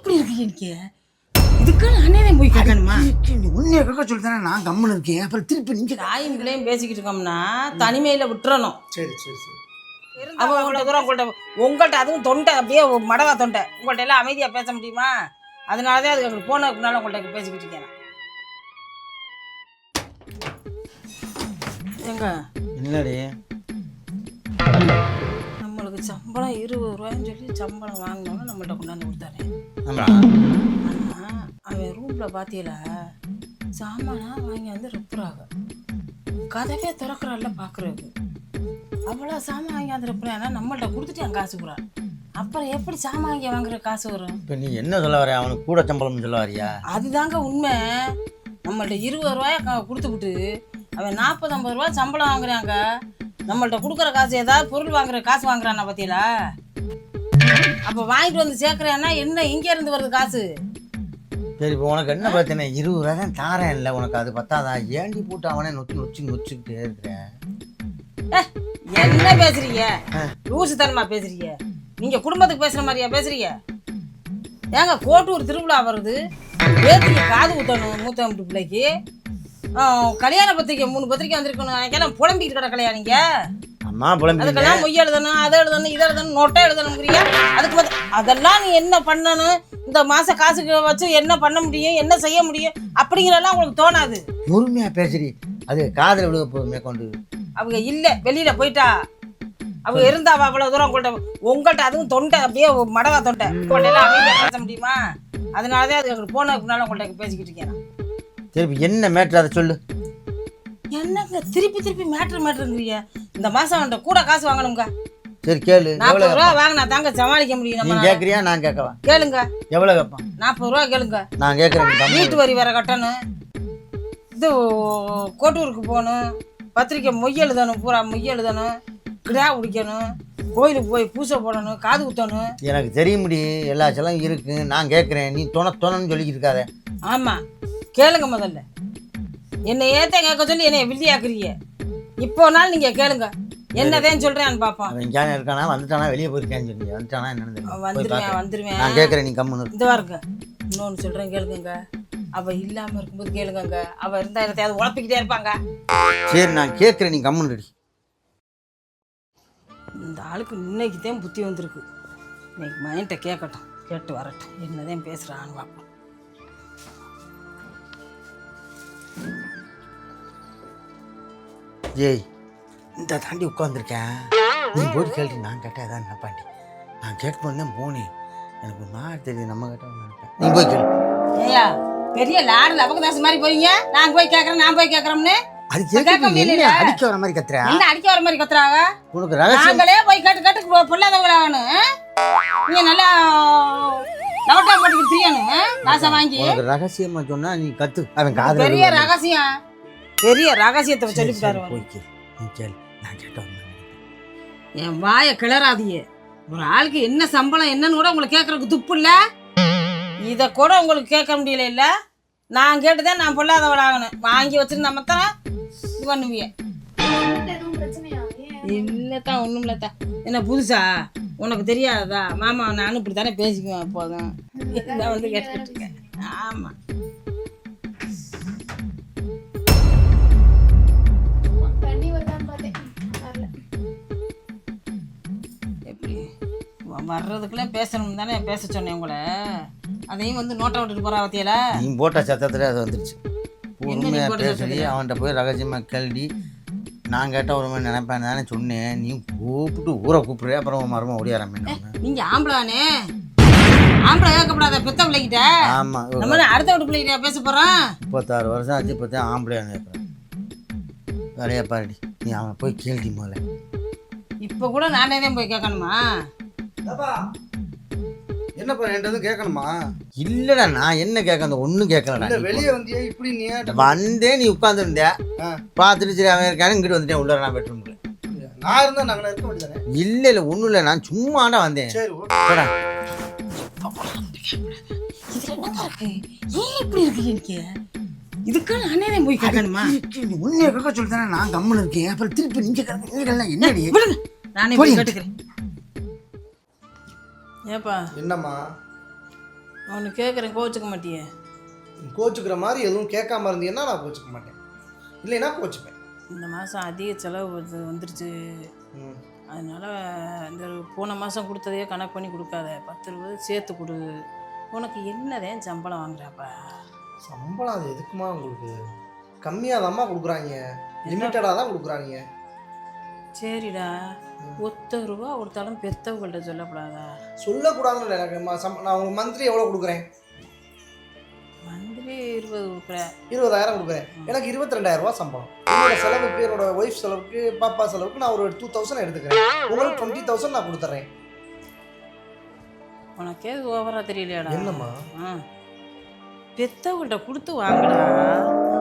இப்படி இருக்கு எனக்கு? இதுக்கு நானே தான் போய் கேட்கணுமா? உன்னைய கேட்க சொல்லி தானே நான் கம்முன்னு இருக்கேன். அப்புறம் திருப்பி நீங்க தாயுங்களையும் பேசிக்கிட்டு இருக்கோம்னா தனிமையில விட்டுறணும். சரி சரி சரி. அவன் இவ்வளோ தூரம் உங்கள்கிட்ட உங்கள்கிட்ட அதுவும் தொண்டை அப்படியே மடவா தொண்டை. உங்கள்கிட்ட எல்லாம் அமைதியாக பேச முடியுமா? அதனால தான் அதுக்கு அங்கே போனதுக்குனால உங்கள்கிட்ட பேசிக்கிட்டு இருக்கேன். ஏங்க? என்னடி? சம்பளம் இருபது ரூபாய்ன்னு சொல்லி சம்பளம் வாங்கினோன்னு நம்மள்ட்ட கொண்டாந்து கொடுத்தாரு ஆனால் அவன் ரூமில் பார்த்தீங்களா சாமானா வாங்கி வந்து ரெப்புறாங்க. கதவே திறக்கிறாள்ல பார்க்குறதுக்கு அவ்வளோ சாமான் வாங்கி வந்து ரெப்புறான்னா நம்மள்ட்ட கொடுத்துட்டு என் காசு கூட அப்புறம் எப்படி சாமான் வாங்கி வாங்குற காசு வரும்? இப்போ நீ என்ன சொல்ல வர? அவனுக்கு கூட சம்பளம்னு சொல்ல வரியா? அதுதாங்க உண்மை. நம்மள்ட்ட இருபது ரூபாய க- கொடுத்துப்புட்டு அவன் நாற்பது ஐம்பது ரூபா சம்பளம் வாங்குறாங்க. நம்மள்ட்ட கொடுக்குற காசு ஏதாவது பொருள் வாங்குற காசு வாங்குறானா பத்தியலா அப்போ வாங்கிட்டு வந்து சேர்க்குறேன்னா என்ன எங்கே இருந்து வருது காசு? சரி இப்போ உனக்கு என்ன பிரச்சனை? இருபது ரூபா தான் தாரேன் இல்லை உனக்கு அது பத்தாதா? ஏண்டி போட்டு அவனே நொச்சு நொச்சு நொச்சுக்கிட்டே இருக்கிறேன் என்ன பேசுறீங்க? லூசு தனமா பேசுறீங்க? நீங்க குடும்பத்துக்கு பேசுற மாதிரியா பேசுறீங்க? ஏங்க கோட்டூர் திருவிழா வருது. பேத்திக்கு காது ஊத்தணும் மூத்த பிள்ளைக்கு. கல்யாண பத்திரிக்கை மூணு பத்திரிக்கை வந்திருக்கணும் எனக்கெல்லாம் புலம்பிக்கிட்டு கிடக்கலையா நீங்க அம்மா புலம்பி அதுக்கெல்லாம் மொய் எழுதணும் அதை எழுதணும் இதை எழுதணும் நோட்டை எழுதணுங்கிறியா? அதுக்கு பதில் அதெல்லாம் நீ என்ன பண்ணணும் இந்த மாச காசுக்கு வச்சு என்ன பண்ண முடியும்? என்ன செய்ய முடியும்? அப்படிங்கிறதெல்லாம் உங்களுக்கு தோணாது. பொறுமையா பேசுறி அது காதல் விழுக போகுது மேற்கொண்டு அவங்க இல்ல வெளியில போயிட்டா. அவங்க இருந்தாவா அவ்வளவு தூரம் உங்கள்கிட்ட உங்கள்கிட்ட அதுவும் தொண்டை அப்படியே மடவா தொண்டை. உங்கள்கிட்ட எல்லாம் அமைதியா பேச முடியுமா? அதனாலதான் அது போனதுக்கு முன்னால உங்கள்கிட்ட பேசிக்கிட்டு இருக்கேன். திருப்பி என்ன மேட்ரு அதை சொல்லு. என்னங்க திருப்பி திருப்பி மேட்ரு மேட்ருங்கிறீங்க இந்த மாசம் அவன்கிட்ட கூட காசு வாங்கணுங்க சரி கேளு நாற்பது ரூபா வாங்கினா தாங்க சமாளிக்க முடியும் நீ நம்ம கேட்குறியா நான் கேட்கவா? கேளுங்க. எவ்வளோ கேட்பான்? நாற்பது ரூபா கேளுங்க. நான் கேட்குறேன் வீட்டு வரி வேற கட்டணும். இது கோட்டூருக்கு போகணும். பத்திரிக்கை மொய் எழுதணும் பூரா மொய் எழுதணும். கிடா பிடிக்கணும் கோயிலுக்கு போய் பூசை போடணும் காது குத்தணும். எனக்கு தெரிய முடி எல்லா செலவும் இருக்கு. நான் கேட்குறேன். நீ துணை துணைன்னு சொல்லிக்கிட்டு இருக்காத. ஆமா. கேளுங்க முதல்ல. என்னை ஏத்த கேட்க சொல்லி என்னை வில்லியாக்குறீங்க இப்போ நாள் நீங்க கேளுங்க. என்னதேன்னு சொல்றேன்னு பாப்போம் அவன் எங்கேயான இருக்கானா? வந்துட்டானா? வெளியே போயிருக்கான்னு சொல்லி வந்துட்டானா? என்னன்னு வந்துருவேன். வந்துருவேன். நான் கேட்குறேன் நீ கம்முன்னு இரு. இந்த வாருங்க இன்னொன்னு சொல்றேன் கேளுங்க அவ இல்லாம இருக்கும்போது கேளுங்க அவ இருந்தா என்னத்தையாவது உழப்பிக்கிட்டே இருப்பாங்க. சரி நான் கேட்குறேன் நீ கம்முன்னு. இந்த ஆளுக்கு இன்னைக்கு தான் புத்தி வந்திருக்கு. இன்னைக்கு மைண்ட்டை கேட்கட்டும். கேட்டு வரட்டும். என்னதான் பேசுறான்னு பார்ப்போம். ஏய் இந்த தாண்டி உட்காந்துருக்கேன் நீ போய் கேள்வி நான் கேட்டேன் அதான் நினைப்பாண்டி நான் கேட்கணும் தான் போனேன் எனக்கு மாதிரி தெரியுது நம்ம கேட்டால் நினைப்பேன் நீ போய் கேளு. ஏயா பெரிய லாரில் அவகதாசம் மாதிரி போறீங்க? நான் போய் கேட்கறேன் நான் போய் கேட்கறோம்னு? அது கேட்க. என்ன அடிக்க வர மாதிரி கத்துறா? என்ன அடிக்க வர மாதிரி கத்துறாங்க? உனக்கு ரகசியம் நாங்களே போய் கேட்டு கேட்டு பொல்லாதவங்களாகணும். நீங்க நல்லா லவட்டா போட்டுக்கிட்டு திரியணும் காசை வாங்கி. உனக்கு ரகசியமா சொன்னா நீ கத்து. அவன் காதல் பெரிய ரகசியம். பெரிய ரகசியத்தை போய் கேளு நீ கேளு. நான் கேட்ட ஒரு மாதிரி நினைப்பேன். என் வாயை கிளறாதீங்க. ஒரு ஆளுக்கு என்ன சம்பளம் என்னன்னு கூட உங்களுக்கு கேட்கறதுக்கு துப்பு இல்ல. இதை கூட உங்களுக்கு கேட்க முடியல இல்ல. நான் கேட்டுதான் நான் பொல்லாதவளாகணும். வாங்கி வச்சுட்டு நம்ம தான் இல்லத்தான் ஒண்ணும் இல்லத்தான் என்ன புதுசா? உனக்கு தெரியாததா? மாமா நானும் இப்படி தானே பேசிக்குவேன் எப்போதும் நான் வந்து கேட்டுட்டு இருக்கேன். ஆமா. தண்ணி வருதான்னு பார்த்தேன். வரல. எப்படி? வ- வர்றதுக்குள்ள பேசணும் தானே பேச சொன்னேன் உங்களை. அதையும் வந்து நோட்டை விட்டுட்டு போறா பத்தியல நீ போட்ட சத்தத்துல அது வந்துருச்சு. என்ன நீ பொறுமையா போட்ட பேசி சத்தத்துல? அவன்கிட்ட போய் ரகசியமா கேள்வி நான் கேட்ட ஒரு மாதிரி நினைப்பேன் தானே சொன்னேன். நீ கூப்பிட்டு ஊரை கூப்பிடுற அப்புறம் மரமா ஓடியாரமே நீங்க ஆம்பளானே ஆம்பளை கேட்கப்படாத பெத்த பிள்ளைகிட்ட ஆமா நம்ம என்ன அடுத்த வீட்டு பிள்ளைகிட்ட பேச போறோம். முப்பத்தாறு வருஷம் ஆச்சு இப்போ தான் ஆம்பளையான்னு கேட்குறேன் வேலையா பாருடி நீ அவனை போய் கேள்வி முதல்ல. இப்ப கூட நானே தான் போய் கேட்கணுமா? என்னப்பா ரெண்டு கேட்கணுமா? இல்லடா நான் என்ன கேட்க அந்த ஒன்றும் கேட்கலடா. வெளியே வந்தியா இப்படி நீ. வந்தே நீ உட்காந்துருந்த. பார்த்துட்டு சரி அவன் இருக்கானு இங்கிட்டு வந்துட்டேன். உள்ள நான் பெட்ரூம்ல நான் இருந்தா நாங்கள இருக்க வேண்டியதானே? இல்லை இல்லை ஒன்றும் இல்லை. நான் சும்மாடா வந்தேன். சரி ஏன் இப்படி இருக்கு எனக்கு? இதுக்கு நானே தான் போய் கேட்கணுமா? உன்னைய கேட்க நான் கம்முன்னு இருக்கேன். அப்புறம் திருப்பி நீங்க கேட்க நீங்க என்னடி? நானே போய் கேட்டுக்கிறேன். ஏப்பா. என்னம்மா? அவனு கேட்குறேன் கோச்சுக்க மாட்டியே? கோச்சுக்கிற மாதிரி எதுவும் கேட்காம இருந்தீங்கன்னா நான் கோச்சுக்க மாட்டேன்? இல்லைன்னா கோச்சுப்பேன். இந்த மாதம் அதிக செலவு வந்து வந்துருச்சு. அதனால் இந்த போன மாதம் கொடுத்ததையே கணக்கு பண்ணி கொடுக்காத. பத்து இருபது சேர்த்து கொடு. உனக்கு என்னதான் சம்பளம் வாங்குறாப்பா? சம்பளம் அது எதுக்குமா உங்களுக்கு? கம்மியாக தான்மா கொடுக்குறாங்க லிமிட்டடாக தான் கொடுக்குறாங்க. சரிடா. ஒத்த ரூபா கொடுத்தாலும் பெத்தவங்கள்ட்ட சொல்லக்கூடாதா? சொல்லக்கூடாதுன்னு எனக்கு ம- நான் உங்களுக்கு மந்த்லி எவ்வளோ கொடுக்குறேன்? மந்த்லி இருபது கொடுக்குற இருபதாயிரம் கொடுக்குறேன். எனக்கு இருபத்தி ரெண்டாயிரம் ரூபா சம்பளம். என்னோட செலவுக்கு என்னோட ஒய்ஃப் செலவுக்கு பாப்பா செலவுக்கு நான் ஒரு டூ தௌசண்ட் எடுத்துக்கிறேன். உங்களுக்கு டுவெண்ட்டி தௌசண்ட் நான் கொடுத்துட்றேன் உனக்கே ஓவரா தெரியலையாடா? என்னம்மா? ஆ. பெத்தவங்கள்ட்ட கொடுத்து வாங்கடா.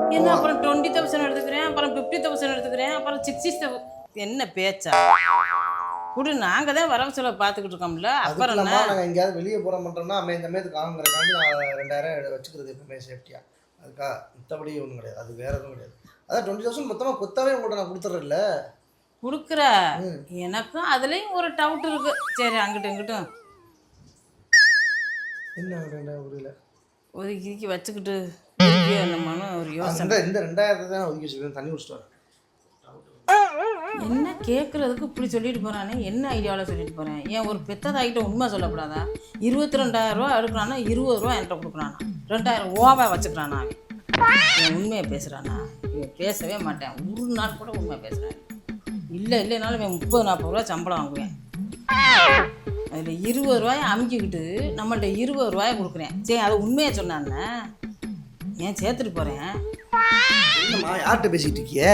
என்ன அப்புறம் டுவெண்ட்டி தௌசண்ட் எடுத்துக்கிறேன் அப்புறம் ஃபிஃப்டி தௌசண்ட் எடுத்துக்கிறேன் அப்புறம் சிக்ஸ்டி என்ன பேச்சா? குடு நாங்கள் தான் வரவு செலவு பார்த்துக்கிட்டு இருக்கோம்ல. அப்புறம் நாங்கள் எங்கேயாவது வெளியே போகிற மாட்டோம்னா அம்மே இந்த மாதிரி காணுங்கிறக்காண்டி நான் ரெண்டாயிரம் வச்சுக்கிறது எப்பவுமே சேஃப்டியாக அதுக்கா மற்றபடி ஒன்றும் கிடையாது. அது வேற எதுவும் கிடையாது. அதான் டுவெண்ட்டி தௌசண்ட் மொத்தமாக கொத்தாவே உங்கள்கிட்ட நான் கொடுத்துட்றேன்ல கொடுக்குற? எனக்கும் அதுலேயும் ஒரு டவுட் இருக்கு. சரி அங்கிட்டும் இங்கிட்டும். என்ன ரெண்டாயிரம் புரியல ஒதுக்கி வச்சுக்கிட்டு என்னமான்னு ஒரு யோசனை. இந்த இந்த ரெண்டாயிரத்தை தான் ஒதுக்கி வச்சுக்கிறேன். தண்ணி குடிச்சிட்டு வரேன். என்ன கேட்குறதுக்கு இப்படி சொல்லிட்டு போகிறானே என்ன ஐடியாவில் சொல்லிட்டு போகிறேன் ஏன் ஒரு பெத்ததாகிட்ட உண்மை சொல்லக்கூடாதா? இருபத்தி ரெண்டாயிரம் ரூபா எடுக்கிறானா இருபது ரூபா என்கிட்ட கொடுக்குறானா. ரெண்டாயிரம் ஓவா வச்சுக்கிறானா அவன். உண்மையை பேசுகிறானா இவன் பேசவே மாட்டேன். ஒரு நாள் கூட உண்மை பேசுகிறேன் இல்லை இல்லைனாலும் இவன் முப்பது நாற்பது ரூபா சம்பளம் வாங்குவேன். அதில் இருபது ரூபாயை அமுக்கிக்கிட்டு நம்மள்ட்ட இருபது ரூபாயை கொடுக்குறேன். சரி அது உண்மையை சொன்னானே ஏன் சேர்த்துட்டு போகிறேன் யார்கிட்ட பேசிகிட்டு இருக்கியே?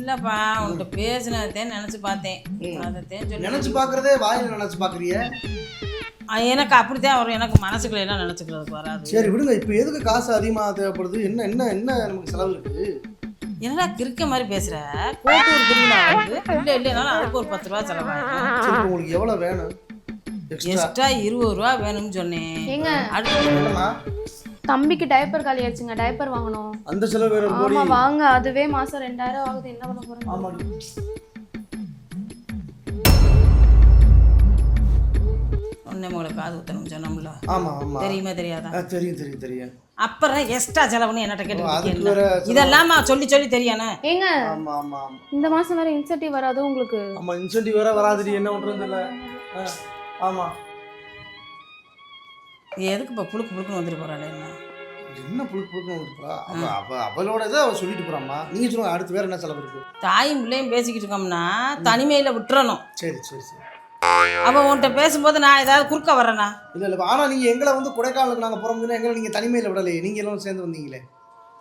இல்லைப்பா உன்கிட்ட பேசினதைத்தான் நினச்சி பார்த்தேன். அதைத்தான் சொல்லி நினைச்சு பார்க்கறதே வாயில நினைச்சு பார்க்கறிய? எனக்கு அப்படித்தான் வரும். எனக்கு மனசுக்குள்ள எல்லாம் நினச்சிக்கிறதுக்கு வராது. சரி விடுங்க. இப்போ எதுக்கு காசு அதிகமாக தேவைப்படுது? என்ன என்ன என்ன நமக்கு செலவு இருக்கு? என்னடா கிறுக்க மாதிரி பேசுற? கோட்டூர் திருவிழா வந்து இல்லை இல்லைனாலும் அதுக்கு ஒரு பத்து ரூபா சரி இப்போ உங்களுக்கு எவ்வளோ வேணும்? எக்ஸ்ட்ரா இருபது ரூபா வேணும்னு சொன்னேன். அடுத்து தம்பிக்கு டைப்பர் காலி ஆயிடுச்சுங்க. டைப்பர் வாங்கணும். அந்த செலவு வேற போடி. ஆமா வாங்க. அதுவே மாசம் ரெண்டாயிரம் ஆகுது. என்ன பண்ண போறேன் ஆமா. ஒன்னே மகளை காது ஊத்தணும் சொன்னோம்ல. ஆமா ஆமா. தெரியுமா தெரியாதா? ஆ, தெரியும் தெரியும் தெரியும். அப்புறம் எக்ஸ்ட்ரா செலவுன்னு என்னட்ட கேட்டு இதெல்லாம் சொல்லி சொல்லி தெரியானே? ஏங்க ஆமா இந்த மாசம் வேற இன்சென்டிவ் வராது உங்களுக்கு. ஆமா இன்சென்டிவ் வேற வராதுடி. என்ன பண்றது இல்ல ஆமா. எதுக்கு இப்போ புழுக்கு புழுக்குன்னு வந்துட்டு போறாளே என்ன? என்ன புழுக்கு புழுக்கு வந்துருப்பா அப்ப அப்ப அவளோட இதை அவ சொல்லிட்டு போறாம்மா. நீங்க சொல்லுங்க அடுத்து வேற என்ன செலவு இருக்கு? தாயும் பிள்ளையும் பேசிக்கிட்டு இருக்கோம்னா தனிமையில் விட்டுறணும். சரி சரி சரி. அவன் உன்கிட்ட பேசும்போது நான் ஏதாவது குறுக்க வர்றேனா? இல்ல இல்ல ஆனா நீங்க எங்களை வந்து கொடைக்கானலுக்கு நாங்க போறோம்னா எங்களை நீங்க தனிமையில விடலையே. நீங்க எல்லாம் சேர்ந்து வந்தீங்களே.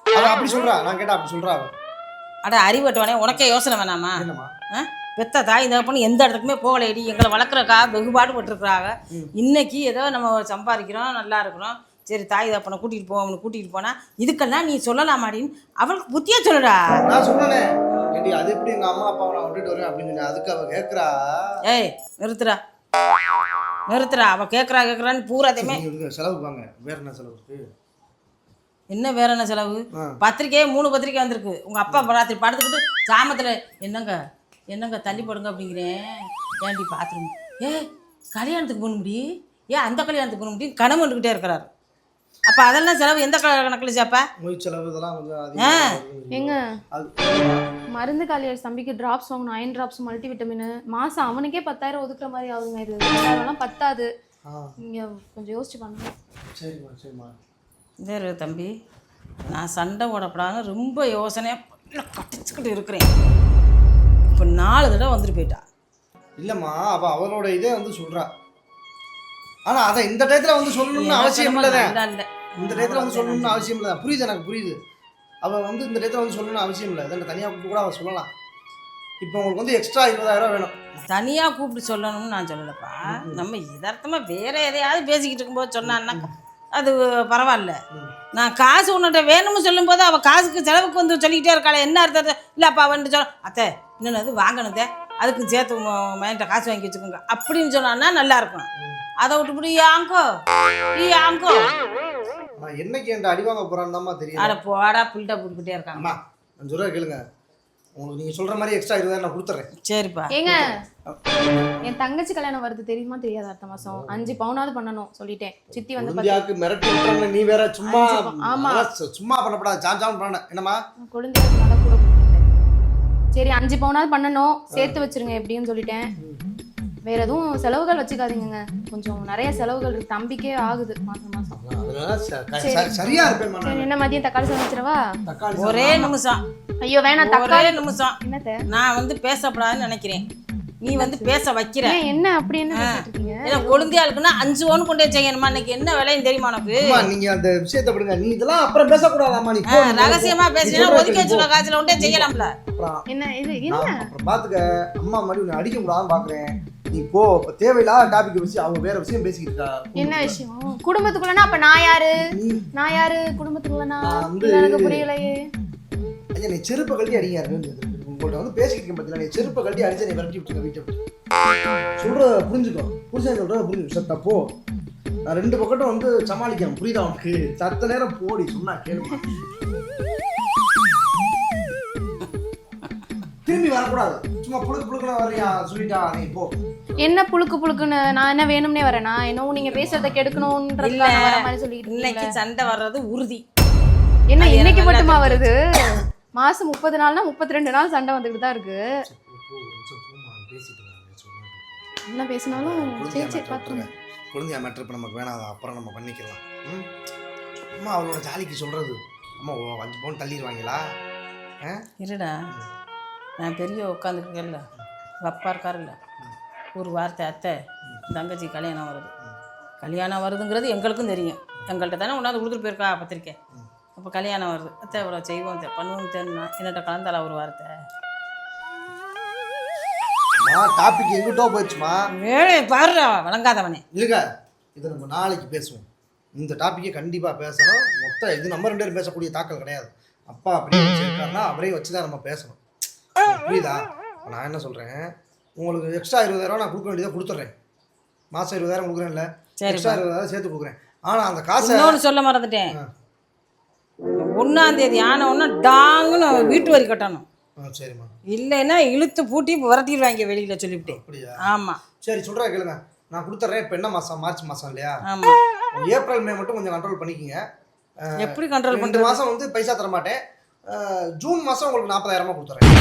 அவ அப்படி சொல்றா. நான் கேட்டா அப்படி சொல்றா அவ. அட அறிவட்டவனே உனக்கே யோசனை வேணாமா? என்னம்மா? ஆ? பெத்த தாய் தகப்பன்னு எந்த இடத்துக்குமே போகலையடி. எங்களை வளர்க்குறக்கா வெகுபாடு பட்டுருக்குறாங்க. இன்னைக்கு ஏதோ நம்ம சம்பாதிக்கிறோம் நல்லா இருக்கிறோம். சரி தாய் தகப்பனை கூட்டிகிட்டு போவோம்னு கூட்டிகிட்டு போனால் இதுக்கெல்லாம் நீ சொல்லலாமாடின்னு அவளுக்கு புத்தியா சொல்லுடா. நான் சொன்னனே. ஏண்டி அது எப்படி எங்க அம்மா அப்பாவை நான் விட்டுட்டு வருவேன் அப்படின்னு அதுக்கு அவ கேக்குறா. ஏய் நிறுத்துடா. நிறுத்துடா. அவள் கேட்குறா கேட்குறான்னு பூராத்தையுமே விடுங்க, செலவுக்கு வாங்க வேற என்ன செலவு என்ன வேற என்ன செலவு. பத்திரிக்கையே மூணு பத்திரிக்கை வந்திருக்கு. உங்கள் அப்பா ராத்திரி படுத்துக்கிட்டு சாமத்தில் என்னங்க? என்னங்க தள்ளி போடுங்க அப்படிங்கிறேன். ஏன்டி பாத்ரூம் ஏ கல்யாணத்துக்கு போக முடி. ஏன் அந்த கல்யாணத்துக்கு போக முடியும் கனவு வந்துக்கிட்டே இருக்கிறாரு. அப்போ அதெல்லாம் செலவு எந்த கணக்குல சேப்பா நோய் செலவு இதெல்லாம் கொஞ்சம் அது மருந்து காலி ஆயிடுச்சு தம்பிக்கு டிராப்ஸ் வாங்கணும். அயன் டிராப்ஸ் மல்டி விட்டமின் மாசம் அவனுக்கே பத்தாயிரம் ஒதுக்குற மாதிரி ஆகுதுங்க இது. ரெண்டாயிரம்லாம் பத்தாது. ஆ. நீங்க கொஞ்சம் யோசிச்சு பண்ணுங்க. சரிம்மா சரிம்மா. தம்பி நான் சண்டை போடப்படாதுன்னு ரொம்ப யோசனையாக கட்டிச்சுக்கிட்டு இருக்கிறேன். இப்போ நாலு தடவை வந்துட்டு போயிட்டா. இல்லம்மா அவ அவளோட இதே வந்து சொல்றா. ஆனா அதை இந்த டயத்துல வந்து சொல்லணும்னு அவசியம் இல்லை. இந்த டயத்துல வந்து சொல்லணும்னு அவசியம் இல்லை புரியுது எனக்கு புரியுது. அவ வந்து இந்த டயத்துல வந்து சொல்லணும்னு அவசியம் இல்லை. இதை தனியாக கூப்பிட்டு கூட அவ சொல்லலாம். இப்போ உங்களுக்கு வந்து எக்ஸ்ட்ரா இருபதாயிரம் வேணும். தனியாக கூப்பிட்டு சொல்லணும்னு நான் சொல்லலப்பா. நம்ம யதார்த்தமாக வேற எதையாவது பேசிக்கிட்டு இருக்கும்போது சொன்னான்னா அது பரவாயில்ல. நான் காசு உன்னிட்ட வேணும்னு சொல்லும்போது அவள் காசுக்கு செலவுக்கு வந்து சொல்லிக்கிட்டே இருக்காளே. என்ன அர்த்தம் இல்லைப்பா வந்துட்டு சொல்ல அத்தை இன்னொன்று வாங்கணுதே அதுக்கு சேர்த்து மைண்ட காசு வாங்கி வச்சுக்கோங்க. அப்படின்னு சொன்னான்னா நல்லா இருக்கும். அதை விட்டுவிட்டு யாங்கோ யாங்கோ நான் என்னைக்கு என்கிட்ட அடி வாங்க போறான்னு தெரியும். அட போடா புல்ட்டா போட்டுக்கிட்டே இருக்காங்க. அம்மா அஞ்சு ரூபா கேளுங்க. உங்களுக்கு நீங்கள் சொல்கிற மாதிரி எக்ஸ்ட்ரா இருபதாயிரம் நான் கொடுத்துட்றேன் சரிப்பா. ஏங்க என் தங்கச்சி கல்யாணம் வருது தெரியுமா தெரியாதா அடுத்த மாசம். அஞ்சு பவுனாவது பண்ணணும் சொல்லிட்டேன். சித்தி வந்து பத்து இந்தியாவுக்கு மிரட்டி விட்டுறாங்க நீ வேற சும்மா ஆமா. சும்மா பண்ணப்படாது ஜாம் பண்ண. என்னம்மா? குழந்தைகளுக்கு நல்லா கூட. சரி அஞ்சு பவுனாவது பண்ணணும். சேர்த்து வச்சிருங்க எப்படின்னு சொல்லிட்டேன். வேற எதுவும் செலவுகள் வச்சுக்காதீங்க கொஞ்சம் நிறைய செலவுகள் இருக்கு. தம்பிக்கே ஆகுது மாசம் மாசம். சரியா இருப்பேன் என்ன மதியம் தக்காளி தக்காளி ஒரே நிமிஷம். ஐயோ வேணாம் ஒரே தக்காளி. நிமிஷம். என்னத்த? நான் வந்து பேசப்படாதுன்னு நினைக்கிறேன். நீ வந்து பேச வைக்கிற. என்ன அப்படி என்ன கொழுந்தியா இருக்குன்னா அஞ்சு ஒன்று கொண்டே செய்யணுமா? இன்னைக்கு என்ன விலைன்னு தெரியுமா உனக்கு? நீங்க அந்த விஷயத்தை விடுங்க. நீ இதெல்லாம் அப்புறம் பேசக்கூடாதாம்மா நீ. ரகசியமா பேசினா ஒதுக்கி போ. காய்ச்சல உண்டே செய்யலாம்ல. என்ன இது என்ன? பாத்துக்க அம்மா மாதிரி உன்னை அடிக்க கூடாதுன்னு பாக்குறேன். நீ போ இப்ப தேவையில்லாத டாபிக் வச்சு அவங்க வேற விஷயம் பேசிக்கிட்டு இருக்கா? என்ன விஷயம்? குடும்பத்துக்குள்ளனா? அப்ப நான் யாரு? நான் யாரு? குடும்பத்துக்குள்ளனா? எனக்கு புரியலையே. ஐயா நீ செருப்பை கழட்டி அடிங்க யாருன்னு உங்கள்ட்ட வந்து பேசிக்கிட்டு இருக்கேன் பார்த்தீங்களா நீ செருப்பை கழட்டி அடிச்சு நீ விரட்டி விட்டுருக்க வீட்டை சொல்றத புரிஞ்சுக்கோ. புருஷன் சொல்றத புரிஞ்சு சத்தா போ. நான் ரெண்டு பக்கட்டும் வந்து சமாளிக்கிறேன். புரியுதா உனக்கு? சத்த நேரம் போடி சொன்னா கேளுமா. திரும்பி வரக்கூடாது. சும்மா புழுக்கு புழுக்குன்னு வரியா சொல்லிட்டா நீ போ. என்ன புழுக்கு புழுக்குன்னு? நான் என்ன வேணும்னே வரேனா? என்னவோ நீங்க பேசுறத கெடுக்கணும்ன்றதுக்காக வர மாதிரி சொல்லிட்டு இன்னைக்கு. சண்டை வர்றது உறுதி. என்ன இன்னைக்கு மட்டுமா வருது? மாசம் முப்பது நாள்னா முப்பத்தி ரெண்டு நாள் சண்டை வந்துட்டு தான் இருக்கு. என்ன பேசினாலும் சரி சரி பார்த்துருங்க. குழந்தையா மேட்ரு இப்போ நமக்கு வேணாம் அப்புறம் நம்ம பண்ணிக்கலாம். ம்? அம்மா அவளோட ஜாலிக்கு சொல்றது. அம்மா ஓ, அஞ்சு பவுன் தள்ளிடுவாங்களா? இருடா. நான் பெரிய உட்காந்துருக்கேன்ல. அப்பா இருக்காருல்ல. ஒரு வார்த்தை அத்தை தங்கச்சி கல்யாணம் வருது. கல்யாணம் வருதுங்கிறது எங்களுக்கும் தெரியும். எங்கள்கிட்ட தானே உணாந்து கொடுத்துட்டு போயிருக்கா பத்திரிக்கை. அப்போ கல்யாணம் வருது. அத்தை இவ்வளோ செய்வோம் பண்ணுவோம் தெரியுமா என்னட்ட கலந்தால ஒரு வார்த்தை? டாபிக் எங்கிட்டோ போயிடுச்சுமா. வேலையை பாருடா வழங்காதவனே. இல்லைங்க இதை நம்ம நாளைக்கு பேசுவோம். இந்த டாப்பிக்கை கண்டிப்பாக பேசணும். மொத்தம் இது நம்ம ரெண்டு பேரும் பேசக்கூடிய தாக்கல் கிடையாது. அப்பா அப்படி வச்சிருக்காருன்னா அவரையும் வச்சு தான் நம்ம பேசணும். புரியுதா? நான் என்ன சொல்கிறேன் உங்களுக்கு எக்ஸ்ட்ரா இருபதாயிரம் நான் கொடுக்க வேண்டியதை கொடுத்துட்றேன். மாதம் இருபதாயிரம் கொடுக்குறேன்ல. சரிப்பா. எக்ஸ்ட்ரா இருபதாயிரம் சேர்த்து கொடுக்குறேன். ஆனால் அந்த காசை சொல்ல மறந்துட்டேன். ஆ. ஒன்றாம் தேதி ஆன உடனே டாங்குன்னு வீட்டு வரி கட்டணும். இல்லைன்னா இழுத்து பூட்டி விரட்டிடுவாங்க வெளியில் சொல்லிவிட்டேன் அப்படியா? ஆமாம் சரி சொல்கிறா கேளுங்க. நான் கொடுத்துட்றேன் இப்போ என்ன மாதம் மார்ச் மாதம் இல்லையா? ஆமாம் ஏப்ரல் மே மட்டும் கொஞ்சம் கண்ட்ரோல் பண்ணிக்கிங்க. எப்படி கண்ட்ரோல் ரெண்டு பண்ணுறது மாதம் வந்து பைசா தர மாட்டேன். ஜூன் மாதம் உங்களுக்கு நாற்பதாயிரமா கொடுத்துட்றேன்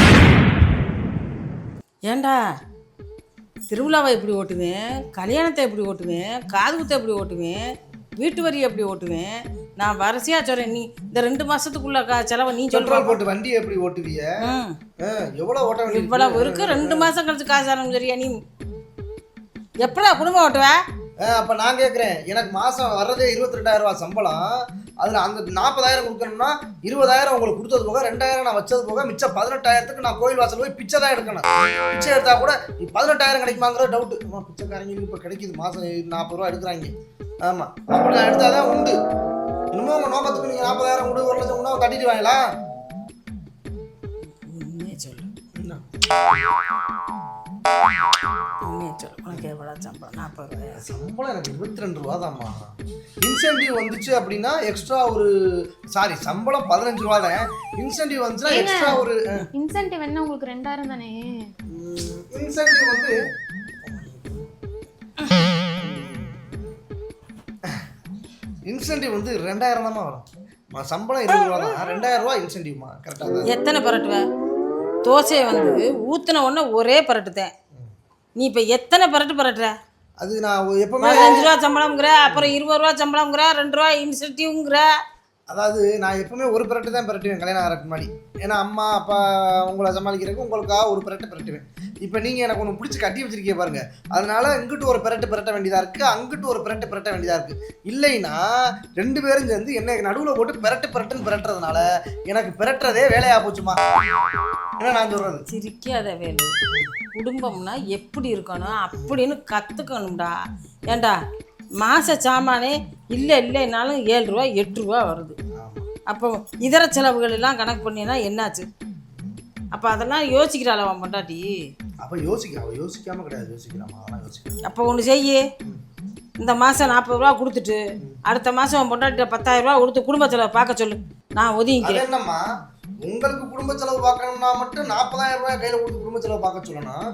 ஏன்டா திருவிழாவை எப்படி ஓட்டுவேன்? கல்யாணத்தை எப்படி ஓட்டுவேன்? காது குத்தை எப்படி ஓட்டுவேன்? வீட்டு வரி எப்படி ஓட்டுவேன்? நான் வரிசையாக சொல்கிறேன் நீ இந்த ரெண்டு மாதத்துக்குள்ள க செலவை நீ சொல்கிற போட்டு வண்டி எப்படி அஹ், எவ்வளவு ஓட்ட இவ்வளவு இருக்கு? ரெண்டு மாதம் கழிச்சு காசு ஆரம்பிச்சிரியா நீ? எப்படா குடும்பம் ஓட்டுவ? அப்ப நான் கேட்குறேன் எனக்கு மாசம் வர்றதே இருபத்தி ரெண்டாயிரம் ரூபாய் சம்பளம். அதுல அந்த நாற்பதாயிரம் கொடுக்கணும்னா இருபதாயிரம் உங்களுக்கு கொடுத்தது போக ரெண்டாயிரம் நான் வச்சது போக மிச்சம் பதினெட்டாயிரத்துக்கு நான் கோயில் வாசல் போய் பிச்சை தான் எடுக்கணும். பிச்சை எடுத்தா கூட பதினெட்டாயிரம் கிடைக்குமாங்கிற டவுட் ஆமா பிச்சைக்காரங்களுக்கு இப்போ கிடைக்குது. மாசம் நாற்பது ரூபா எடுக்கிறாங்க. ஆமா. அப்படி நான் எடுத்தாதான் உண்டு. இன்னமும் உங்க நோக்கத்துக்கு நீங்க நாற்பதாயிரம் கொடு ஒரு லட்சம் கொண்டு தட்டிட்டு வாங்களா உண்மையை சொல்லு. என்ன? உண்மையை சொல்லு உனக்கு எவ்வளோ சம்பளம் நாற்பது ரூபாயா சம்பளம் எனக்கு இருபத்தி ரெண்டு ரூபா தான்மா இன்சென்டிவ் வந்துச்சு அப்படின்னா எக்ஸ்ட்ரா ஒரு சாரி சம்பளம் பதினஞ்சு ரூபா தான் இன்சென்டிவ் வந்துச்சுன்னா? எக்ஸ்ட்ரா ஒரு இன்சென்டிவ் என்ன உங்களுக்கு ரெண்டாயிரம் தானே இன்சென்டிவ் வந்து இன்சென்டிவ் வந்து ரெண்டாயிரம் தான்மா வரும் சம்பளம் இருபது ரூபா தான் ரெண்டாயிரம் ரூபா இன்சென்டிவ்மா கரெக்டாக தான் எத்தனை பரட்டுவ தோசையை வந்து ஊற்றின உடனே ஒரே பரட்டுத்தேன் நீ இப்போ எத்தனை பரட்டு பரட்டுற? அது நான் எப்பவுமே பதினஞ்சு ரூபா சம்பளம்ங்கிற அப்புறம் இருபது ரூபா சம்பளம்ங்கிற ரெண்டு ரூபா இன்சென்டிவ்ங்கிற அதாவது நான் எப்பவுமே ஒரு பிரட்டு தான் பிரட்டுவேன் கல்யாணம் ஆகிறதுக்கு முன்னாடி. ஏன்னா அம்மா அப்பா உங்களை சமாளிக்கிறதுக்கு உங்களுக்காக ஒரு பிரட்டு பிரட்டுவேன். இப்போ நீங்கள் எனக்கு ஒன்று பிடிச்சி கட்டி வச்சிருக்கீங்க பாருங்க. அதனால இங்கிட்டு ஒரு பிரட்டு பிரட்ட வேண்டியதாக இருக்குது அங்கிட்டு ஒரு பிரட்டு பிரட்ட வேண்டியதாக இருக்குது இல்லைன்னா ரெண்டு பேரும் சேர்ந்து என்னை நடுவில் போட்டு பிரட்டு பிரட்டுன்னு பிரட்டுறதுனால எனக்கு பிரட்டுறதே வேலையாக போச்சுமா? என்ன நான் சொல்கிறது சிரிக்காத வேலை. குடும்பம்னா எப்படி இருக்கணும் அப்படின்னு கற்றுக்கணும்டா ஏன்டா மாத சாமானே இல்லை இல்லைனாலும் ஏழு ரூபா எட்டு ரூபா வருது. அப்போ இதர செலவுகள் எல்லாம் கணக்கு பண்ணினா என்னாச்சு? அப்போ அதெல்லாம் யோசிக்கிறாள் அவன் பொண்டாட்டி? அப்போ யோசிக்க அவள் யோசிக்காமல் கிடையாது யோசிக்கிறாமா அதெல்லாம் அப்போ ஒன்று செய்யி. இந்த மாதம் நாற்பது ரூபா கொடுத்துட்டு அடுத்த மாதம் பொண்டாட்டிட்ட பத்தாயிரம் ரூபா கொடுத்து குடும்பத்தில் பார்க்க சொல்லு. நான் ஒதுங்கிக்கிறேன். என்னம்மா? உங்களுக்கு குடும்ப செலவு பார்க்கணும்னா மட்டும் நாற்பதாயிரம் ரூபாய் கையில் கொடுத்து குடும்ப செலவு பார்க்க சொல்லணும்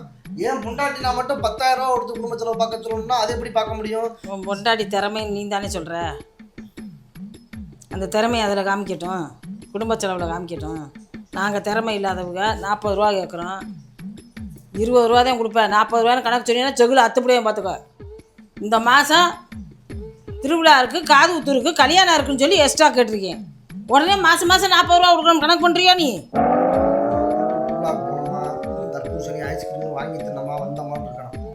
ஏன் பொண்டாட்டி நான் மட்டும் பத்தாயிரம் ரூபா கொடுத்து குடும்ப செலவு பார்க்க சொல்லணும்னா அது எப்படி பார்க்க முடியும்? பொண்டாட்டி திறமை நீ தானே சொல்கிற அந்த திறமையை அதில் காமிக்கட்டும். குடும்ப செலவில் காமிக்கட்டும். நாங்கள் திறமை இல்லாதவங்க நாற்பது ரூபா கேட்குறோம் இருபது ரூபா தான் கொடுப்பேன். நாற்பது ரூபான்னு கணக்கு சொன்னீங்கன்னா செகுல அத்துப்படியும் பார்த்துக்கோ. இந்த மாதம் திருவிழா இருக்குது காது ஊத்து இருக்குது கல்யாணம் இருக்குன்னு சொல்லி எக்ஸ்ட்ரா கேட்டிருக்கேன். உடனே மாதம் மாதம் நாற்பது ரூபா கொடுக்கணும் கணக்கு பண்ணுறியா நீ? தர்பூசணி ஐஸ்கிரீம் வாங்கி தின்னமா வந்தோமா இருக்கணும்.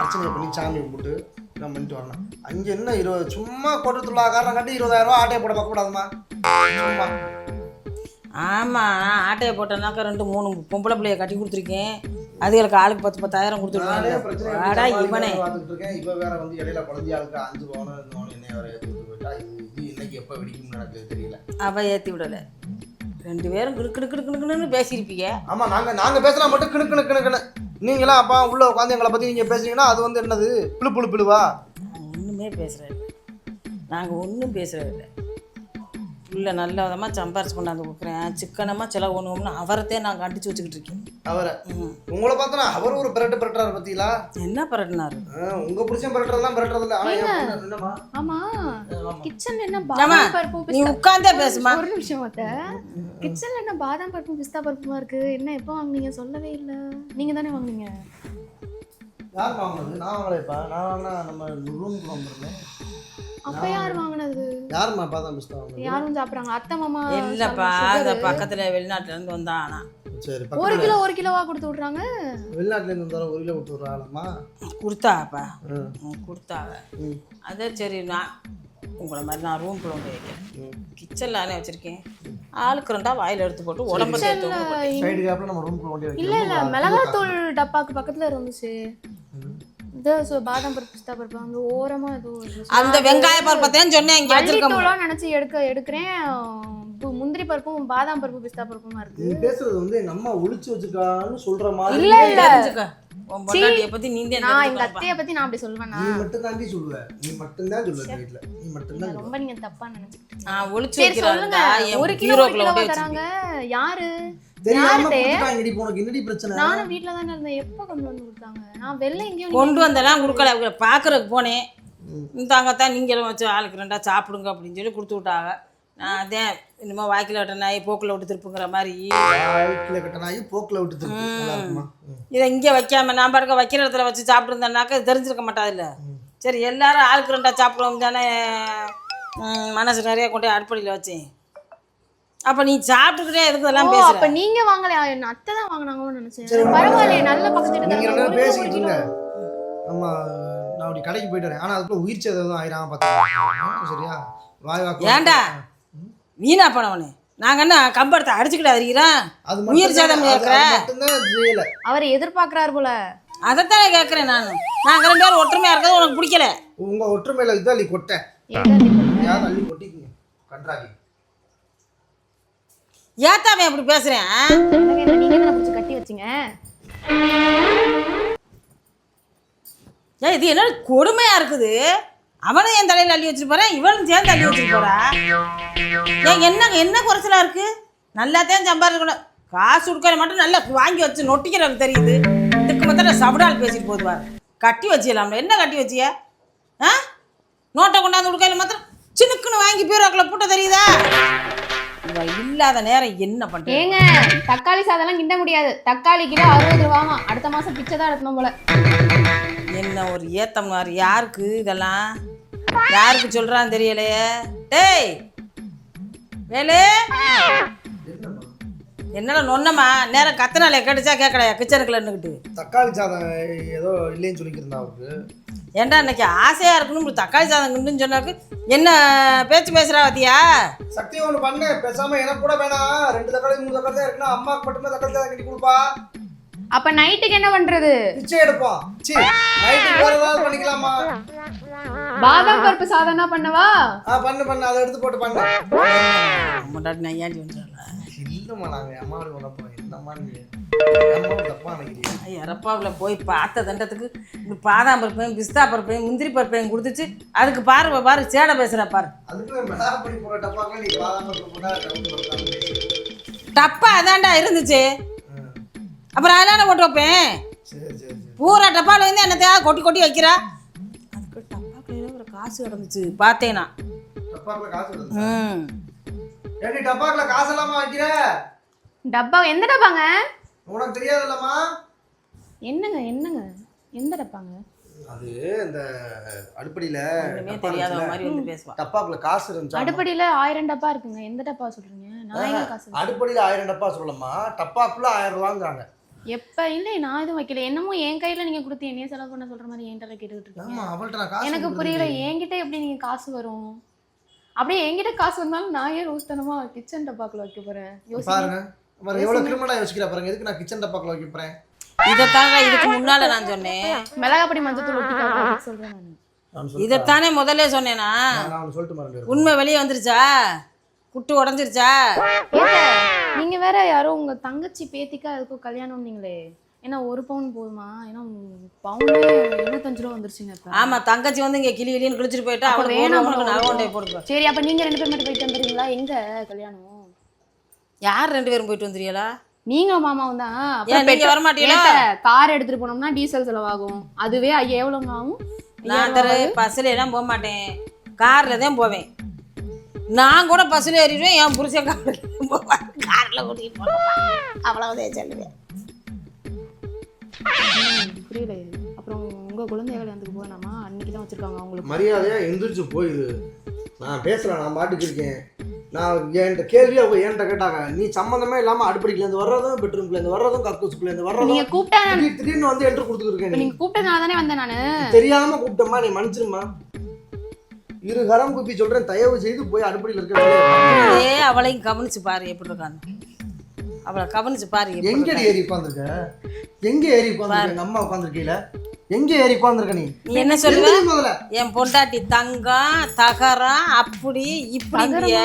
அர்ச்சனை பண்ணி சாமி கும்பிட்டு எல்லாம் பண்ணிட்டு வரணும். அங்கே என்ன இருபது சும்மா கோட்டத்துள்ள காரணம் காட்டி இருபதாயிரம் ரூபாய் ஆட்டையை போட பார்க்கக்கூடாதுமா? சும்மா. ஆமாம் நான் ஆட்டையை போட்டேன்னாக்கா ரெண்டு மூணு பொம்பளை பிள்ளைய கட்டி கொடுத்துருக்கேன். அதுகளுக்கு ஆளுக்கு பத்து பத்தாயிரம் பிரச்சனை வாடா இவனே. இப்போ வேற வந்து இடையில குழந்தையாளுக்கு அஞ்சு பவுன் ரெண்டு பவுன் என்ன வேற ஏற்றி விட்டு போயிட்டா. எப்போ வெடிக்கும்னு எனக்கு தெரியல. அவ ஏற்றி விடலை. ரெண்டு பேரும் கிடு கிடு கிடு கிடுன்னு பேசியிருப்பீங்க. ஆமா நாங்க நாங்க பேசுனா மட்டும் கிணு கிணு கிணு கிணு. நீங்களா அப்பா உள்ள உட்காந்து எங்களை பத்தி நீங்க பேசுனீங்கன்னா அது வந்து என்னது? புழு புழு புழுவா? நாங்கள் ஒன்றுமே பேசுகிறது நாங்கள் ஒன்றும் பேசுறது இல்லை. உள்ள நல்ல விதமாக சம்பாரிச்சு கொண்டாந்து கொடுக்குறேன். சிக்கனமாக செலவு பண்ணுவோம்னு அவரத்தே நான் கண்டிச்சு வச்சுக்கிட்டு இருக்கேன். அவரை. உங்களை பார்த்தனா அவர் ஒரு பிரட்டு பிரட்டுறாரு பத்திங்களா என்ன பரட்டினாரு? உங்க புருஷன் பிரட்டுறதுலாம் பிரட்டுறது இல்ல என்னம்மா? ஆமா. கிச்சன்ல என்ன பாதாம் பருப்பும் நீ பிஸ்தா உட்காந்தே பேசுமா ஒரு நிமிஷம் மத்த. கிச்சன்ல என்ன பாதாம் பருப்பும் பிஸ்தா பருப்புமா இருக்கு? என்ன எப்போ வாங்குனீங்க? சொல்லவே இல்ல. நீங்க தானே வாங்குனீங்க. யார் வாங்கினது? நான் வாங்கலைப்பா நான் வாங்கினா நம்ம ரூமுக்கு வந்துருந்தேன் அப்ப யார் வாங்குனது? யாரும்மா பாதாம் பிஸ்தா வாங்கினது? யாரும் சாப்பிடுறாங்க. அத்தை மாமா இல்லைப்பா sugar. பக்கத்தில் வெளிநாட்டுலேருந்து வந்தான் ஆனா. சரி ஒரு கிலோ ஒரு கிலோவா கொடுத்து விடுறாங்க? வெளிநாட்டுல இருந்து வந்தாலும் ஒரு கிலோ விட்டு விடுறாளம்மா கொடுத்தாப்பா. ம். ம், கொடுத்தாவ ம். அதே சரி நான் உங்களை மாதிரி நான் ரூம் கொண்டு வைக்கிறேன். ம். கிச்சன்லானே வச்சுருக்கேன். ஆளுக்கு ரெண்டா வாயில் எடுத்து போட்டு உடம்ப சைடு கேப்ல நம்ம ரூமுக்கு வண்டி இல்ல இல்ல மிளகாத்தூள் டப்பாக்கு பக்கத்துல இருந்துச்சு இது so பாதாம் பருப்பு பிஸ்தா பருப்பு அந்த ஓரமா ஏதோ. அந்த வெங்காய பருப்பத்தையும் சொன்னேன் இங்கே வச்சிருக்க மல்லித்தூளா நினைச்சு எடுக்க எடுக்கிறேன். முந்திரி பருப்பும் பாதாம் பருப்பு பிஸ்தா பருப்புமா இருக்கு. நீ பேசுறது வந்து எங்க அம்மா ஒளிச்சு வச்சிருக்கான்னு சொல்ற மாதிரி இல்ல இல்ல. தெரிஞ்சுக்க. உன் பொண்டாட்டியை பத்தி நீ தான் நான் எங்க. அத்தைய பத்தி நான் அப்படி சொல்வேனா நீ மட்டும் தாண்டி சொல்லுவ. நீ மட்டும் தான் சொல்லுவ இந்த வீட்ல. நீ மட்டும் தான் ரொம்ப நீங்க தப்பா நான் ஒளிச்சு ஒரு கிலோ தராங்க. யாரு? நானும் வீட்ல தானே இருந்தேன். எப்ப கொண்டு வந்து கொடுத்தாங்க? நான் வெளில எங்கேயும் கொண்டு வந்தெல்லாம் கொடுக்கல. அவங்க பார்க்கறதுக்கு போனேன். இந்தாங்கத்தான் நீங்களும் வச்சு ஆளுக்கு ரெண்டா சாப்பிடுங்க அப்படின்னு சொல்லி கொடுத்து விட்டாங்க. அதே இனிமேல் வாய்க்கில் விட்ட நாய் போக்கில் விட்டு திருப்புங்கிற மாதிரி. வாழ்க்கையில கட்ட நாய் போக்குல விட்டு திருப்பி. நல்லா இருக்குமா? ம். இதை இங்கே வைக்காம நான் பாருங்க வைக்கிற இடத்துல வச்சு சாப்பிட்டுருந்தேன்னாக்கா இது தெரிஞ்சிருக்க மாட்டாதுல்ல. சரி எல்லாரும் ஆளுக்கு ரெண்டா சாப்பிடுவோம் தானே. மனசு நிறைய கொண்டு அடுப்படியில் வச்சேன் அப்போ நீ சாப்பிட்டுக்கிட்டே எதுக்கு இதெல்லாம் ஓ, அப்ப பேசுற நீங்க வாங்கலையா? என் அத்தை தான் வாங்குனாங்கன்னு நினைச்சேன். பரவாயில்லையே நல்ல பக்கத்து நீங்க ரெண்டு. பேரும் பேசிக்கிட்டு. இருங்க. ஆமா நான் அப்படி கடைக்கு போயிட்டு வரேன். ஆனா அதுக்குள்ள உயிர் சேதம் ஆயிராம பார்த்தேன் சரியா? வாய் வாக்கு ஏன்டா வீணா பண்ணவனே நாங்கள் என்ன கம்பெடுத்து அடிச்சுக்கிட்டு அறிகிறோம் அது உயிர் சேதம் அது- கேட்குற அது மட்டும்தான் செய்யல அவர் எதிர்பார்க்கறாரு போல. அதைத்தானே கேட்குறேன் நான். நாங்கள் ரெண்டு பேரும் ஒற்றுமையாக இருக்கிறது உனக்கு பிடிக்கல. உங்க ஒற்றுமையில இதுதான் அள்ளி கொட்டை அள்ளி கொட்டிக்குங்க? ஏத்தாமே அப்படி இதை நீங்க தானே பிடிச்சி கட்டி வச்சீங்க? ஏன் இது என்ன கொடுமையாக இருக்குது? அவனும் என் தலையில் அள்ளி வச்சுட்டு போகிறேன் இவனும் சேர்ந்து அள்ளி வச்சுட்டு போகிறா ஏன் என்ன என்ன குறைச்சலா இருக்குது நல்லாத்தையும் சம்பாதிக்கணும் காசு கொடுக்கற மட்டும் நல்லா வாங்கி வச்சு நொட்டிக்கிறது தெரியுது. இதுக்கு மாத்திரம் சவடால் பேசிட்டு போதுவார் கட்டி வச்சிடலாம்ல. என்ன கட்டி வச்சிய? ஆ? நோட்டை கொண்டாந்து கொடுக்கல மாத்திரம் சின்னுக்குன்னு வாங்கி பீரோக்கில் போட்ட தெரியுதா? இல்லாத நேரம் என்ன பண்ணுறேன் ஏங்க தக்காளி சாதம்லாம் கிண்ட முடியாது. தக்காளி கிலோ அறுபது ரூபாமா அடுத்த மாசம் பிச்சை தான் எடுக்கணும் போல. என்ன ஒரு ஏத்தம் யாருக்கு இதெல்லாம்? யாருக்கு சொல்றான்னு தெரியலையே? டேய் வேலு. என்னடா நொன்னமா நேரம் கத்தனாலே கேட்டுச்சா கேட்கலையா கிச்சனுக்குள்ள நின்னுக்கிட்டு. தக்காளி சாதம் ஏதோ இல்லைன்னு சொல்லிக்கிருந்தா அவருக்கு ஏன்டா இன்னைக்கு ஆசையா இருக்கணும் தக்காளி சாதம் கிண்டுன்னு சொன்னாக்கு? என்ன பேச்சு பேசுறா பாத்தியா? சக்தி ஒன்று பண்ணு. பேசாம எனக்கு கூட வேணாம். ரெண்டு தக்காளி மூணு தக்காளி தான் இருக்குன்னா அம்மாக்கு மட்டுமே தக்காளி சாதம் கட்டி கொடுப்பா. அப்ப நைட்டுக்கு என்ன பண்றது? பிச்சை எடுப்போம் சி நைட்டுக்கு வேற ஏதாவது பண்ணிக்கலாமா? பாதாம் பருப்பு சாதம்னா பண்ணவா? ஆ பண்ணு பண்ணு. அதை எடுத்து போட்டு பண்ணு. முன்னாடி நான் ஏன்டி வந்துடுறேன் இல்லைம்மா நாங்கள் அம்மா வீடு போய் என்னம்மா நீ? அம்மா தப்பா நினைக்கிறீங்க இறப்பாவில் போய் பார்த்த தண்டத்துக்கு இந்த பாதாம் பருப்பையும் பிஸ்தா பருப்பையும் முந்திரி பருப்பையும் கொடுத்துச்சு. அதுக்கு பாரு பாரு சேடை பேசுகிற பாரு. அதுக்கு நீ பாதாம போட்டா டப்பா அதான்டா இருந்துச்சு. அப்புறம் அதெல்லாம் போட்டு வைப்பேன். சரி சரி சரி. பூரா டப்பாவில் வந்து என்னத்தையாவது கொட்டி கொட்டி வைக்கிறா. அதுக்கு டப்பாக்குள்ள ஒரு காசு கிடந்துச்சு பார்த்தேனா டப்பாக்குள்ள காசு வருது ம். ஏடி டப்பாக்குள்ள காசு இல்லாம வைக்கிற? டப்பா எந்த டப்பாங்க? உனக்கு தெரியாதுல்லம்மா. என்னங்க என்னங்க? எந்த டப்பாங்க? அது இந்த அடுப்படியில தெரியாத மாதிரி வந்து பேசுவா. டப்பாக்குள்ள காசு இருந்துச்சு? அடுப்படியில ஆயிரம் டப்பா இருக்குங்க. எந்த டப்பா சொல்றீங்க? நான் காசு? அடுப்படியில ஆயிரம் டப்பா சொல்லலாமா டப்பாக்குள்ள ஆயிரம் ரூபாங்கிறாங்க. எப்ப இல்லை நான் எதுவும் வைக்கல. என்னமோ என் கையில நீங்க கொடுத்து என்னைய செலவு பண்ண சொல்ற மாதிரி என்கிட்ட கேட்டுக்கிட்டு இருக்கீங்க. எனக்கு புரியல. என்கிட்ட எப்படி நீங்க காசு வரும்? அப்படியே என்கிட்ட காசு வந்தாலும் நான் ஏன் ரோஸ்தனமா கிச்சன் டப்பாக்குள்ள வைக்க போறேன்? யோசிங்க. பாருங்க. பாருங்க எவ்வளவு கிரிமினலா யோசிக்கிறா பாருங்க. எதுக்கு நான் கிச்சன் டப்பாக்குள்ள வைக்க போறேன்? இதைத்தாங்க இதுக்கு முன்னால நான் சொன்னேன். மிளகாப்பொடி மஞ்சத்தூள் ஒட்டி சொல்றேன் நான்? இதைத்தானே முதல்ல சொன்னேனா? உண்மை வெளியே வந்துருச்சா? குட்டு உடஞ்சிருச்சா? ஏங்க, நீங்க வேற யாரோ உங்க தங்கச்சி பேத்திக்கா அதுக்கும் கல்யாணம் நீங்களே ஏன்னா ஒரு பவுன் போதுமா? ஏன்னா பவுனே எழுபத்தஞ்சு ரூபா வந்துருச்சுங்க இப்ப. ஆமா தங்கச்சி வந்து இங்க கிளி கிளின்னு கிழிச்சிட்டு போயிட்டா அப்ப அவளுக்கு வேணாம் வேணும். நகை கொண்டே சரி அப்ப நீங்க ரெண்டு பேர் மட்டும் போயிட்டு வந்துடுறீங்களா எங்க கல்யாணம்? யார் ரெண்டு பேரும் போயிட்டு வந்துருக்கீங்களா நீங்க மாமாவும் தான் ஏன் நீங்க வர மாட்டீங்களா கார் எடுத்துட்டு போனோம்னா டீசல் செலவாகும். அதுவே ஐயா எவ்வளவுங்க ஆகும்? நான் தர பஸ்ல எல்லாம் போக மாட்டேன். கார்ல தான் போவேன். நான் கூட பஸ்ல ஏறிடுவேன் என் புருஷன் கார்ல ஓட்டிட்டு போவேன். அவ்வளவுதான் சொல்லுவேன் புரியல அப்புறம் உங்க குழந்தை கல்யாணத்துக்கு போனாமா அன்னைக்கு தான் வச்சிருக்காங்க அவங்களுக்கு. மரியாதையா எந்திரிச்சு போயிடு நான் பேசுறேன் நான் பாட்டுக்கு இருக்கேன். நான் என்கிட்ட கேள்வி அவங்க என்கிட்ட கேட்டாங்க. நீ சம்மந்தமே இல்லாம அடுப்படிக்குல இருந்து வர்றதும் பெட்ரூம்ல இருந்து வர்றதும் கக்கூசுக்குள்ள இருந்து வர்றதும் நீங்க கூப்பிட்டா திடீர் திடீர்னு வந்து என்ட்ரு கொடுத்துருக்கேன் நீ நீங்க கூப்பிட்டதுனால தானே வந்தேன் நானு. தெரியாம கூப்பிட்டம்மா நீ மன்னிச்சிருமா இரு கரம் குப்பி சொல்றேன் தயவு செய்து போய் அடுப்படியில் இருக்க ஏ அவளையும் கவனிச்சு பாரு எப்படி இருக்கான்னு. அவளை கவனிச்சு பாரு இருக்கா. ஏறி உட்காந்துருக்க எங்க ஏறி உட்காந்துருக்க எங்க அம்மா உட்காந்துருக்கீல எங்க ஏறி உட்காந்துருக்க நீ? நீ என்ன சொல்லுவ? என் பொண்டாட்டி தங்கம் தகரம் அப்படி இப்படிங்கிய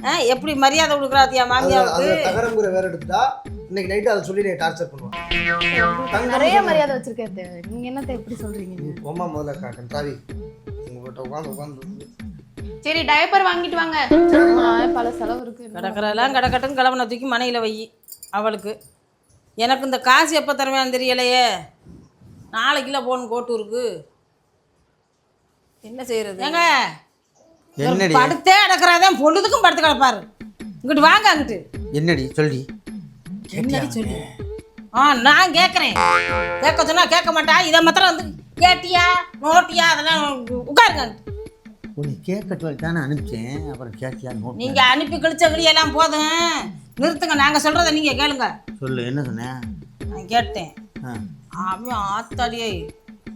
ஆ, எப்படி மரியாதை கொடுக்குறாத்தியா மாமியாவுக்கு? அதுல தகரங்குற வேற எடுத்துட்டா இன்னைக்கு நைட்டு அதை சொல்லி நீ டார்ச்சர் பண்ணுவான் தங்கம் நிறைய மரியாதை வச்சிருக்கேன் நீங்க என்னத்த எப்படி சொல்றீங்க? நீ போமா முதல்ல காட்டன் சாரி. உங்ககிட்ட உட்காந்து உட்காந்து சரி டயப்பர் வாங்கிட்டு வாங்க. பல செலவு இருக்கு. கிடக்கிறதெல்லாம் கிடக்கட்டும் கிளம்புன தூக்கி மனையில் வை அவளுக்கு. எனக்கு இந்த காசு எப்போ தருவேன்னு தெரியலையே. நாளைக்குள்ள போகணும் கோட்டூருக்கு. என்ன செய்யறது? ஏங்க என்னடி? படுத்தே அடக்கிறதான் பொழுதுக்கும் படுத்து கிடப்பாரு. இங்கிட்டு வாங்க அங்கிட்டு. என்னடி? சொல்லி என்னடி சொல்லு? ஆ நான் கேட்குறேன் கேட்க சொன்னா கேட்க மாட்டா. இதை மாத்திரம் வந்து கேட்டியா நோட்டியா அதெல்லாம் உட்காருங்க. உன்னை கேட்க சொல்லி தானே அனுப்பிச்சேன். அப்புறம் கேட்டியா நோட் நீங்க அனுப்பி கழிச்ச வெளியெல்லாம் போதும். நிறுத்துங்க நாங்க சொல்றதை நீங்க கேளுங்க. சொல்லு என்ன சொன்னேன் நான் கேட்டேன். அவன் ஆத்தாடியே.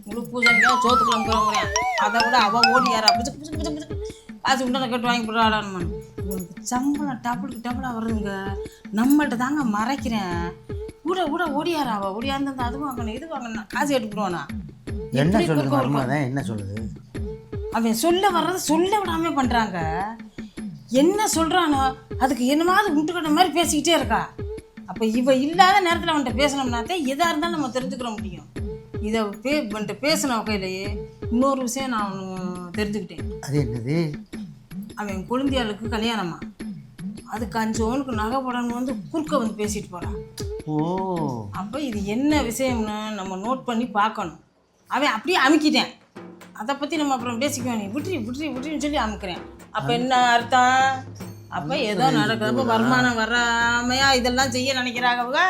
முழு பூஜைக்கா சோத்து கிளம்புறவங்கிறேன் அதை விட அவன் ஓடியாரா? பிச்சு பிச்சு பிச்சு. காசு உண்டனை கட்டு வாங்கி உனக்கு சம்பளம் டபுளுக்கு டபுளாக வருதுங்க. நம்மள்ட்ட தாங்க மறைக்கிறேன். கூட கூட ஓடியாரா அவ? ஓடியாந்து அது வாங்கணும் இது வாங்கணும். காசு எடுத்துடுவானா என்ன சொல்லுது என்ன சொல்லுது? அவன் சொல்ல வர்றதை சொல்ல விடாம பண்றாங்க. என்ன சொல்றானோ அதுக்கு என்னமாவது முட்டுக்கட்ட மாதிரி பேசிக்கிட்டே இருக்கா. அப்ப இவ இல்லாத நேரத்துல அவன்கிட்ட பேசணும்னாத்தான் எதா இருந்தாலும் நம்ம தெரிஞ்சுக்கிற முடியும். இதை பே அவன்கிட்ட பேசின வகையிலேயே இன்னொரு விஷயம் நான் தெரிஞ்சுக்கிட்டேன். அது என்னது? அவன் குழந்தையாளுக்கு கல்யாணமா? அதுக்கு அஞ்சு ஓனுக்கு நகை போடணும் வந்து குறுக்க வந்து பேசிட்டு போறான் ஓ. அப்போ இது என்ன விஷயம்னு நம்ம நோட் பண்ணி பார்க்கணும். அவன் அப்படியே அமுக்கிட்டேன். அதை பற்றி நம்ம அப்புறம் பேசிக்குவோம் நீ. விட்ரி விட்ரி விட்ரின்னு சொல்லி அமுக்கிறேன். அப்போ என்ன அர்த்தம்? அப்போ ஏதோ நடக்கிறப்ப வருமானம் வராமையா இதெல்லாம் செய்ய நினைக்கிறாங்க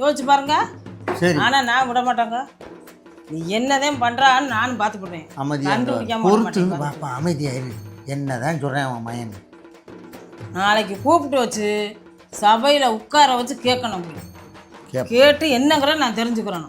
யோசிச்சு பாருங்க. சரி. ஆனால் நான் விட மாட்டாங்க. நீ என்னதான் பண்ணுறான்னு நானும் பார்த்து போடுவேன் அமைதியாக பொறுத்து. பாப்பா அமைதியாயிரு என்னதான் சொல்கிறேன் அவன் மயன். நாளைக்கு கூப்பிட்டு வச்சு சபையில் உட்கார வச்சு கேட்கணும் கேட்டு என்னங்கிற நான் தெரிஞ்சுக்கிறேன்